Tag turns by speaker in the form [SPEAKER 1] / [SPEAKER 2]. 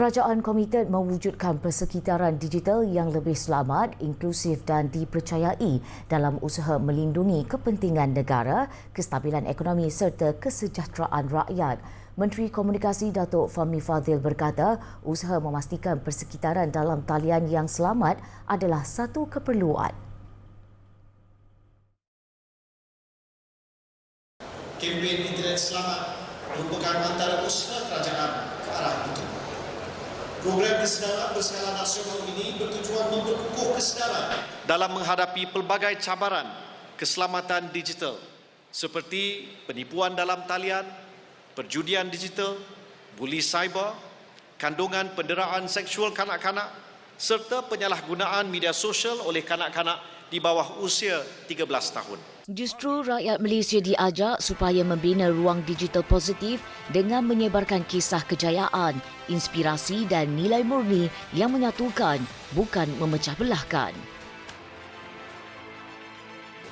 [SPEAKER 1] Kerajaan komited mewujudkan persekitaran digital yang lebih selamat, inklusif dan dipercayai dalam usaha melindungi kepentingan negara, kestabilan ekonomi serta kesejahteraan rakyat. Menteri Komunikasi Datuk Fahmi Fadil berkata, usaha memastikan persekitaran dalam talian yang selamat adalah satu keperluan.
[SPEAKER 2] Kempen Internet Selamat merupakan antara usaha kerajaan ke arah itu. Program kesedaran berskala nasional ini bertujuan memperkukuh kesedaran dalam menghadapi pelbagai cabaran keselamatan digital seperti penipuan dalam talian, perjudian digital, buli cyber, kandungan penderaan seksual kanak-kanak serta penyalahgunaan media sosial oleh kanak-kanak di bawah usia 13 tahun.
[SPEAKER 1] Justru rakyat Malaysia diajak supaya membina ruang digital positif dengan menyebarkan kisah kejayaan, inspirasi dan nilai murni yang menyatukan bukan memecah belahkan.